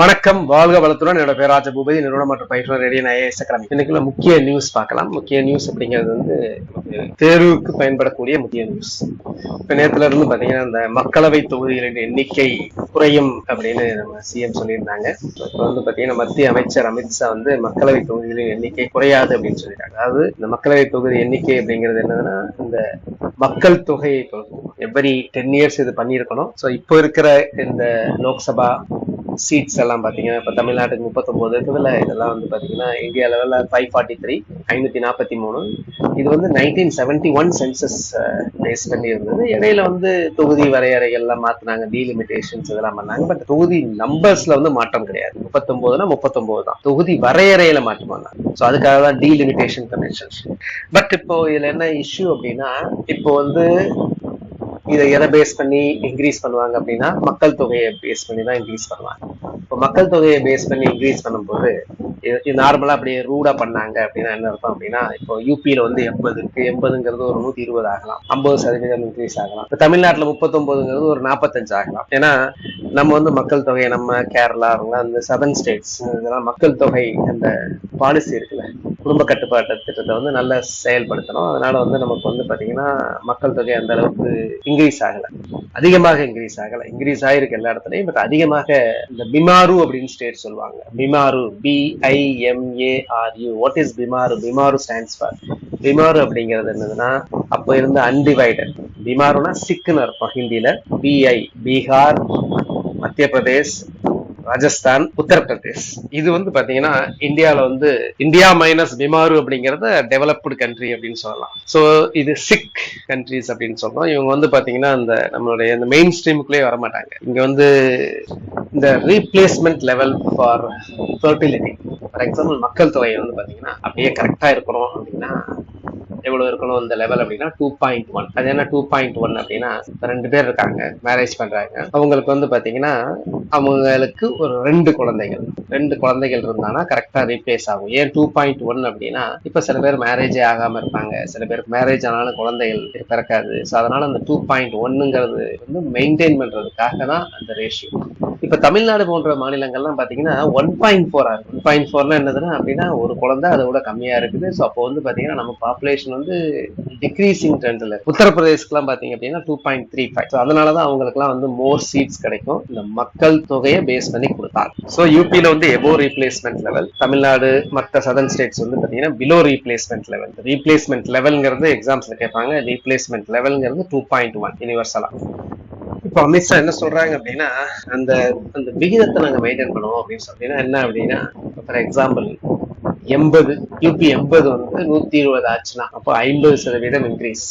வணக்கம் வாழ்க வளத்துடன். என்னோட பேராஜ பூபதி நிறுவனம் மற்றும் பயிற்றுனர் ரேடியன் ஐஏஎஸ் அகாடமி இன்னைக்குள்ள முக்கிய நியூஸ் பார்க்கலாம். முக்கிய நியூஸ் அப்படிங்கிறது வந்து தேர்வுக்கு பயன்படக்கூடிய முக்கிய நியூஸ் இப்ப நேரத்துல இருந்து பாத்தீங்கன்னா இந்த மக்களவை தொகுதிகளின் எண்ணிக்கை குறையும் அப்படின்னு நம்ம சிஎம் சொல்லியிருந்தாங்க. இப்ப வந்து பாத்தீங்கன்னா மத்திய அமைச்சர் அமித்ஷா வந்து மக்களவை தொகுதிகளின் எண்ணிக்கை குறையாது அப்படின்னு சொல்லிட்டாங்க. அதாவது இந்த மக்களவை தொகுதி எண்ணிக்கை அப்படிங்கிறது என்னதுன்னா இந்த மக்கள் தொகையை எவ்வரி டென் இயர்ஸ் இது பண்ணியிருக்கணும். ஸோ இப்போ இருக்கிற இந்த லோக்சபா சீட்ஸ் எல்லாம் பார்த்தீங்கன்னா இப்போ தமிழ்நாட்டுக்கு முப்பத்தொம்போது இருக்குதுல இதெல்லாம் வந்து பார்த்தீங்கன்னா இந்தியா லெவலில் ஃபைவ் ஃபார்ட்டி த்ரீ ஐநூற்றி நாற்பத்தி மூணு. இது வந்து nineteen seventy one census base பண்ணி இருந்தது இடையில வந்து தொகுதி வரையறைகள்லாம் மாற்றினாங்க டீலிமிட்டேஷன்ஸ் இதெல்லாம் பண்ணாங்க. பட் தொகுதி நம்பர்ஸ்ல வந்து மாற்றம் கிடையாது. முப்பத்தொம்போதுனா முப்பத்தொம்போது தான். தொகுதி வரையறையில் மாற்றம் பண்ணாங்க. ஸோ அதுக்காக தான் டீலிமிட்டேஷன் கன்வென்ஷன்ஸ் பட் இப்போ இதில் என்ன இஷ்யூ அப்படின்னா இப்போ வந்து இதை எதை பேஸ் பண்ணி இன்க்ரீஸ் பண்ணுவாங்க அப்படின்னா மக்கள் தொகையை பேஸ் பண்ணி தான் இன்க்ரீஸ் பண்ணுவாங்க. இப்போ மக்கள் தொகையை பேஸ் பண்ணி இன்க்ரீஸ் பண்ணும்போது நார்மலா அப்படியே ரூடா பண்ணாங்க அப்படின்னா என்ன அர்த்தம் அப்படின்னா இப்போ யூபியில வந்து எண்பதுக்கு எண்பதுங்கிறது ஒரு நூத்தி இருபது ஆகலாம். ஐம்பது சதவீதம் இன்க்ரீஸ் ஆகலாம். இப்போ தமிழ்நாட்டில் முப்பத்தொன்பதுங்கிறது ஒரு நாற்பத்தஞ்சு ஆகலாம். ஏன்னா நம்ம வந்து மக்கள் தொகை நம்ம கேரளா அவங்க அந்த சதர்ன் ஸ்டேட்ஸ் இதெல்லாம் மக்கள் தொகை அந்த பாலிசி இருக்குல்ல. குடும்ப கட்டுப்பாட்டு திட்டத்தை வந்து நல்லா செயல்படுத்தணும். அதனால வந்து நமக்கு வந்து பாத்தீங்கன்னா மக்கள் தொகை அந்த அளவுக்கு இன்க்ரீஸ் ஆகல. அதிகமாக இன்க்ரீஸ் ஆகல. இன்க்ரீஸ் ஆயிருக்கு எல்லா இடத்துலயும் பட் அதிகமாக இந்த பிமாரு அப்படின்னு ஸ்டேட் சொல்லுவாங்க. Bimaru B I M A R U what is Bimaru? Bimaru stands for Bimaru அப்படிங்கிறது என்னதுன்னா அப்போ இருந்த அன்டிவைடட் பிமாருனா சிக்குன்னு அர்த்தம். ஹிந்தியில பிஐ பீகார் மத்திய பிரதேஷ் ராஜஸ்தான் உத்தரப்பிரதேஷ். இது வந்து பாத்தீங்கன்னா இந்தியாவில வந்து இந்தியா மைனஸ் பிமாரு அப்படிங்கறத டெவலப்டு கண்ட்ரி அப்படின்னு சொல்லலாம். ஸோ இது சிக் கண்ட்ரிஸ் அப்படின்னு சொல்றோம். இவங்க வந்து பாத்தீங்கன்னா இந்த நம்மளுடைய இந்த மெயின் ஸ்ட்ரீமுக்குள்ளே வர மாட்டாங்க இங்க வந்து இந்த replacement level for fertility for example மக்கள் தொகை வந்து பாத்தீங்கன்னா அப்படியே கரெக்டா இருக்கணும் அப்படின்னா எவ்வளவு இருக்கணும் இந்த லெவல் அப்படின்னா டூ பாயிண்ட் ஒன் அது என்ன டூ பாயிண்ட் ஒன் அப்படின்னா ரெண்டு பேர் இருக்காங்க மேரேஜ் பண்றாங்க. அவங்களுக்கு வந்து பாத்தீங்கன்னா அவங்களுக்கு ஒரு ரெண்டு குழந்தைகள். ரெண்டு குழந்தைகள் இருந்தானா கரெக்டா ரீப்ளேஸ் ஆகும். ஏன் டூ பாயிண்ட் ஒன் அப்படின்னா இப்ப சில பேர் மேரேஜே ஆகாம இருப்பாங்க. சில பேருக்கு மேரேஜ் ஆனாலும் குழந்தைகள் பிறக்காது. ஸோ அதனால அந்த டூ பாயிண்ட் ஒன்னுங்கிறது வந்து மெயின்டைன் பண்றதுக்காக தான் அந்த ரேஷியோ இப்ப தமிழ்நாடு போன்ற மாநிலங்கள்லாம் பாத்தீங்கன்னா ஒன் பாயிண்ட் ஃபோர் ஆகும் ஒன் பாயிண்ட் ஃபோர்னா என்னதுன்னா அப்படின்னா ஒரு குழந்தை அதை விட கம்மியா இருக்குது. ஸோ அப்போ வந்து பாத்தீங்கன்னா நம்ம பாப்புலேஷன் வந்து டிக்ரீசிங் ட்ரெண்ட்ல உத்தரப்பிரதேஷ்க்குலாம் பாத்தீங்க அப்படின்னா two point three five so அதனாலதான் அவங்களுக்குலாம் வந்து மோர் சீட்ஸ் கிடைக்கும். இந்த மக்கள் தொகையை பேஸ் பண்ணி கொடுத்தாங்க. ஸோ யூபியில வந்து எபோ ரீப்ளேஸ்மெண்ட் லெவல் தமிழ்நாடு மற்ற சதர்ன் ஸ்டேட்ஸ் வந்து பாத்தீங்கன்னா பிலோ ரீப்ளேஸ்மெண்ட் லெவல் ரீப்ளேஸ்மெண்ட் லெவல்ங்கிறது எக்ஸாம்ஸ்ல கேட்பாங்க. ரீப்ளேஸ்மெண்ட் லெவல்ங்கிறது டூ பாயிண்ட் ஒன் யூனிவர்சலா இப்போ அமித்ஷா என்ன சொல்றாங்க அப்படின்னா அந்த அந்த விகிதத்தை நாங்கள் மெயின்டைன் பண்ணுவோம் அப்படின்னு சொல்றீங்கன்னா என்ன அப்படின்னா ஃபார் எக்ஸாம்பிள் எண்பது யூபி எண்பது வந்து நூத்தி இருபது ஆச்சுன்னா அப்போ ஐம்பது சதவீதம் இன்க்ரீஸ்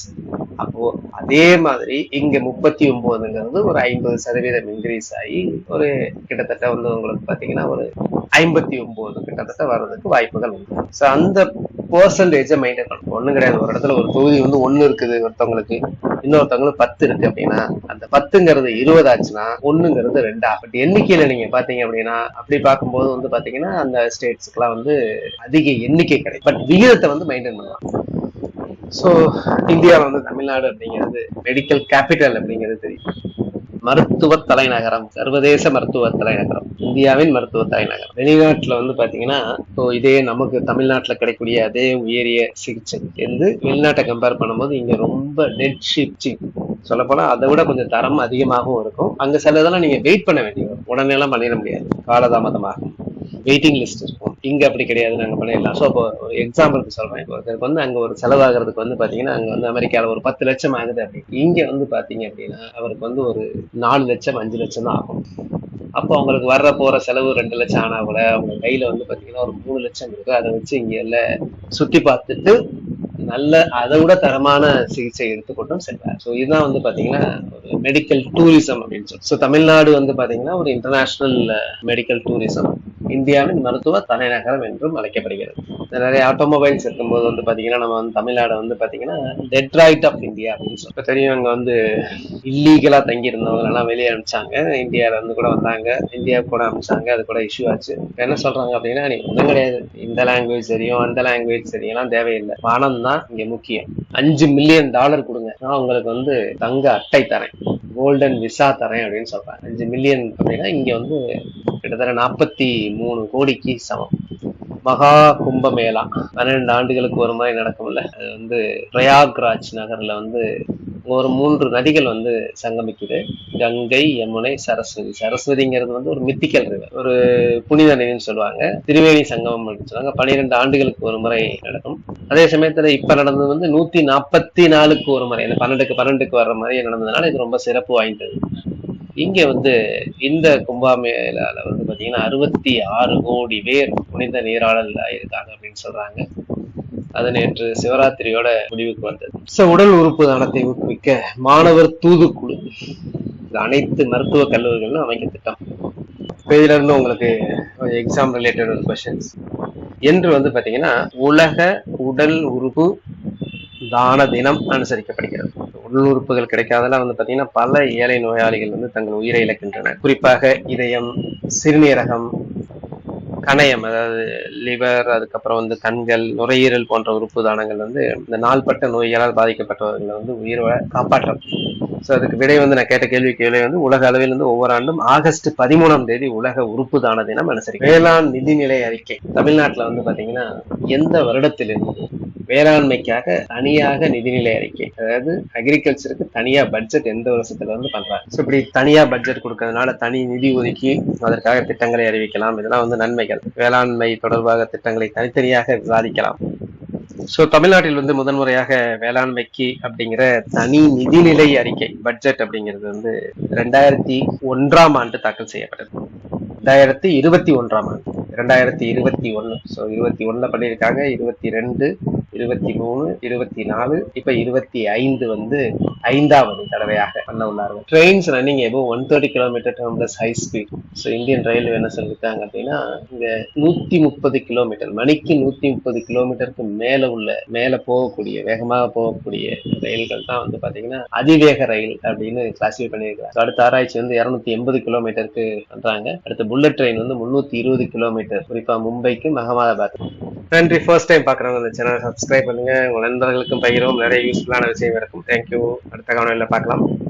அப்போ அதே மாதிரி இங்க முப்பத்தி ஒன்பதுங்கிறது ஒரு ஐம்பது சதவீதம் இன்க்ரீஸ் ஆகி ஒரு கிட்டத்தட்ட வந்து உங்களுக்கு பாத்தீங்கன்னா ஒரு ஐம்பத்தி ஒன்பது கிட்டத்தட்ட வர்றதுக்கு வாய்ப்புகள் உண்டு. ஸோ அந்த பர்சன்டேஜை மெயின்டைன் பண்ணணும். ஒன்றும் கிடையாது. ஒரு இடத்துல ஒரு தொகுதி வந்து ஒன்று இருக்குது ஒருத்தவங்களுக்கு. இன்னொருத்தவங்களுக்கு பத்து இருக்கு அப்படின்னா அந்த பத்துங்கிறது இருபது ஆச்சுன்னா ஒண்ணுங்கிறது ரெண்டா? பட் எண்ணிக்கையில நீங்க பாத்தீங்க அப்படின்னா அப்படி பார்க்கும்போது வந்து பாத்தீங்கன்னா அந்த ஸ்டேட்ஸ்க்குலாம் வந்து அதிக எண்ணிக்கை கிடைக்கும். பட் விகிதத்தை வந்து மெயின்டைன் பண்ணலாம். ஸோ இந்தியாவில் வந்து தமிழ்நாடு அப்படிங்கிறது மெடிக்கல் கேபிட்டல் அப்படிங்கிறது தெரியும். மருத்துவ தலைநகரம் சர்வதேச மருத்துவ தலைநகரம் இந்தியாவின் மருத்துவ தலைநகரம். வெளிநாட்டுல வந்து பாத்தீங்கன்னா இப்போ இதே நமக்கு தமிழ்நாட்டுல கிடைக்கக்கூடிய அதே உயரிய சிகிச்சை வந்து வெளிநாட்டை கம்பேர் பண்ணும்போது இங்கே ரொம்ப டெட் ஷீப் சொல்லப்போனால் அதை விட கொஞ்சம் தரம் அதிகமாகவும் இருக்கும். அங்கே சில இதெல்லாம் நீங்க வெயிட் பண்ண வேண்டிய வரும். பண்ணிட முடியாது. காலதாமதமாகும். வெயிட்டிங் லிஸ்ட் இருக்கும். இங்க அப்படி கிடையாது நாங்க பண்ணிடலாம் ஸோ இப்போ ஒரு எக்ஸாம்பிளுக்கு சொல்றேன். இப்போ ஒருத்தருக்கு வந்து அங்க ஒரு செலவாகிறதுக்கு வந்து பாத்தீங்கன்னா அங்க வந்து அமெரிக்காவில் ஒரு பத்து லட்சம் ஆகுது அப்படி. இங்க வந்து பாத்தீங்க அப்படின்னா அவருக்கு வந்து ஒரு நாலு லட்சம் அஞ்சு லட்சம் தான் ஆகும். அப்போ அவங்களுக்கு வர்ற போற செலவு ரெண்டு லட்சம் ஆனா கூட அவங்க கையில வந்து பாத்தீங்கன்னா ஒரு மூணு லட்சம் இருக்கு. அதை வச்சு இங்க எல்லாம் சுத்தி பார்த்துட்டு நல்ல அதை விட தரமான சிகிச்சை எடுத்துக்கொண்டும் செல்வார். ஸோ இதுதான் வந்து பாத்தீங்கன்னா ஒரு மெடிக்கல் டூரிசம் அப்படின்னு சொல்லி ஸோ தமிழ்நாடு வந்து பாத்தீங்கன்னா ஒரு இன்டர்நேஷனல் மெடிக்கல் டூரிசம் இந்தியாவின் மருத்துவ தலைநகரம் என்றும் அழைக்கப்படுகிறது. நிறைய ஆட்டோமொபைல்ஸ் இருக்கும்போது வந்து பாத்தீங்கன்னா நம்ம வந்து தமிழ்நாடு வந்து பாத்தீங்கன்னா டெட்ராய்ட் ஆஃப் இந்தியா அப்படின்னு சொல்லி தெரியும் அங்க வந்து இல்லீகலா தங்கியிருந்தவங்க எல்லாம் வெளியே அனுப்பிச்சாங்க. இந்தியால இருந்து கூட வந்தாங்க. இந்தியா கூட அனுப்பிச்சாங்க. அது கூட இஷ்யூ ஆச்சு. என்ன சொல்றாங்க அப்படின்னா நீ ஒன்றும் கிடையாது. இந்த லாங்குவேஜ் தெரியும் அந்த லாங்குவேஜ் தெரியும். எல்லாம் தேவையில்லை. பணம் தான் இங்க முக்கியம். அஞ்சு மில்லியன் டாலர் கொடுங்க. நான் உங்களுக்கு வந்து தங்க அட்டை தரேன். கோல்டன் விசா தரேன் அப்படின்னு சொல்றாங்க. அஞ்சு மில்லியன் அப்படின்னா இங்க வந்து கிட்டத்தட்ட நாற்பத்தி மூணு கோடிக்கு சமம். மகா கும்பமேளா. பன்னிரெண்டு ஆண்டுகளுக்கு ஒரு முறை நடக்கும்ல. அது வந்து பிரயாக்ராஜ் நகர்ல வந்து ஒரு மூன்று நதிகள் வந்து சங்கமிக்குது. கங்கை யமுனை சரஸ்வதி. சரஸ்வதிங்கிறது வந்து ஒரு மித்திக்கல் ரிவர் ஒரு புனித நதின்னு சொல்லுவாங்க. திரிவேணி சங்கமம் அப்படின்னு சொல்லுவாங்க. பன்னிரெண்டு ஆண்டுகளுக்கு ஒரு முறை நடக்கும். அதே சமயத்துல இப்ப நடந்தது வந்து நூத்தி நாற்பத்தி நாலுக்கு ஒரு முறை. பன்னெண்டுக்கு பன்னெண்டுக்கு வர்ற மாதிரி நடந்ததுனால இது ரொம்ப சிறப்பு வாய்ந்தது. இங்க வந்து இந்த கும்பாமேளால வந்து பாத்தீங்கன்னா அறுபத்தி ஆறு கோடி பேர் புனித நீராடல் இருக்காங்க அப்படின்னு சொல்றாங்க. அது நேற்று சிவராத்திரியோட முடிவுக்கு வந்தது. சோ உடல் உறுப்பு தானத்தை ஊக்குவிக்க மாணவர் தூதுக்குழு. இது அனைத்து மருத்துவ கல்லூரிகளும் அமைக்க திட்டம். இப்ப இதுல இருந்து உங்களுக்கு எக்ஸாம் ரிலேட்டட் ஒரு கொஸ்டின்ஸ் என்று வந்து பாத்தீங்கன்னா உலக உடல் உறுப்பு தான தினம் அனுசரிக்கப்படுகிறது. உடல் உறுப்புகள் கிடைக்காதெல்லாம் வந்து பாத்தீங்கன்னா பல ஏழை நோயாளிகள் வந்து தங்கள் உயிரை இழக்கின்றன குறிப்பாக இதயம் சிறுநீரகம் கணையம் அதாவது லிவர் அதுக்கப்புறம் வந்து கண்கள் நுரையீரல் போன்ற உறுப்பு தானங்கள் வந்து இந்த நாள்பட்ட நோய்களால் பாதிக்கப்பட்டவர்களை வந்து உயிரோட காப்பாற்றும். ஸோ அதுக்கு விடை வந்து நான் கேட்ட கேள்விக்கு விடை வந்து உலக அளவில் வந்து ஒவ்வொரு ஆண்டும் ஆகஸ்ட் பதிமூணாம் தேதி உலக உறுப்பு தான தினம் அனுசரிக்கும் வேளாண் நிதிநிலை அறிக்கை. தமிழ்நாட்டுல வந்து பாத்தீங்கன்னா எந்த வருடத்திலிருந்து வேளாண்மைக்காக தனியாக நிதிநிலை அறிக்கை அதாவது அக்ரிகல்ச்சருக்கு தனியா பட்ஜெட் எந்த வருஷத்துல வந்து பண்றாங்க. ஸோ இப்படி தனியா பட்ஜெட் கொடுக்கறதுனால தனி நிதி ஒதுக்கி அதற்காக திட்டங்களை அறிவிக்கலாம். இதெல்லாம் வந்து நன்மைகள். வேளாண்மை தொடர்பாக திட்டங்களை தனித்தனியாக விவாதிக்கலாம். ஸோ தமிழ்நாட்டில் வந்து முதன்முறையாக வேளாண்மைக்கு அப்படிங்கிற தனி நிதிநிலை அறிக்கை பட்ஜெட் அப்படிங்கிறது வந்து ரெண்டாயிரத்தி ஒன்றாம் ஆண்டு தாக்கல் செய்யப்பட்டது. ரெண்டாயிரத்தி இருபத்தி ஒன்றாம் ஆண்டு. ரெண்டாயிரத்தி இருபத்தி ஒன்று ஸோ இருபத்தி ஒன்றில் பண்ணியிருக்காங்க. இருபத்தி ரெண்டு இருபத்தி மூணு இருபத்தி நாலு இப்ப இருபத்தி ஐந்து வந்து ஐந்தாவது தடவையாக பண்ண உள்ளார்கள். Trains running above one thirty kilometre term plus high speed so Indian railway என்ன சொல்லியிருக்காங்க அப்படின்னா இங்க நூத்தி முப்பது கிலோமீட்டர் மணிக்கு நூத்தி முப்பது கிலோமீட்டருக்கு மேல உள்ள மேல போகக்கூடிய வேகமாக போகக்கூடிய ரயில்கள் தான் வந்து பாத்தீங்கன்னா அதிவேக ரயில் அப்படின்னு கிளாசிஃபை பண்ணியிருக்காங்க அடுத்த ஆராய்ச்சி வந்து இருநூத்தி எண்பது கிலோமீட்டருக்கு பண்றாங்க. அடுத்த புல்லட் ட்ரெயின் வந்து முன்னூத்தி இருபது கிலோமீட்டர் குறிப்பா மும்பைக்கு அகமதாபாத். நன்றி. ஃபர்ஸ்ட் டைம் பாக்குறவங்க இந்த சேனல் சப்ஸ்கிரைப் பண்ணுங்க. உங்க நண்பர்களுக்கும் பகிரும் நிறைய யூஸ்ஃபுல்லான விஷயம் இருக்கும். தேங்க்யூ அடுத்த கவனம் பார்க்கலாம்.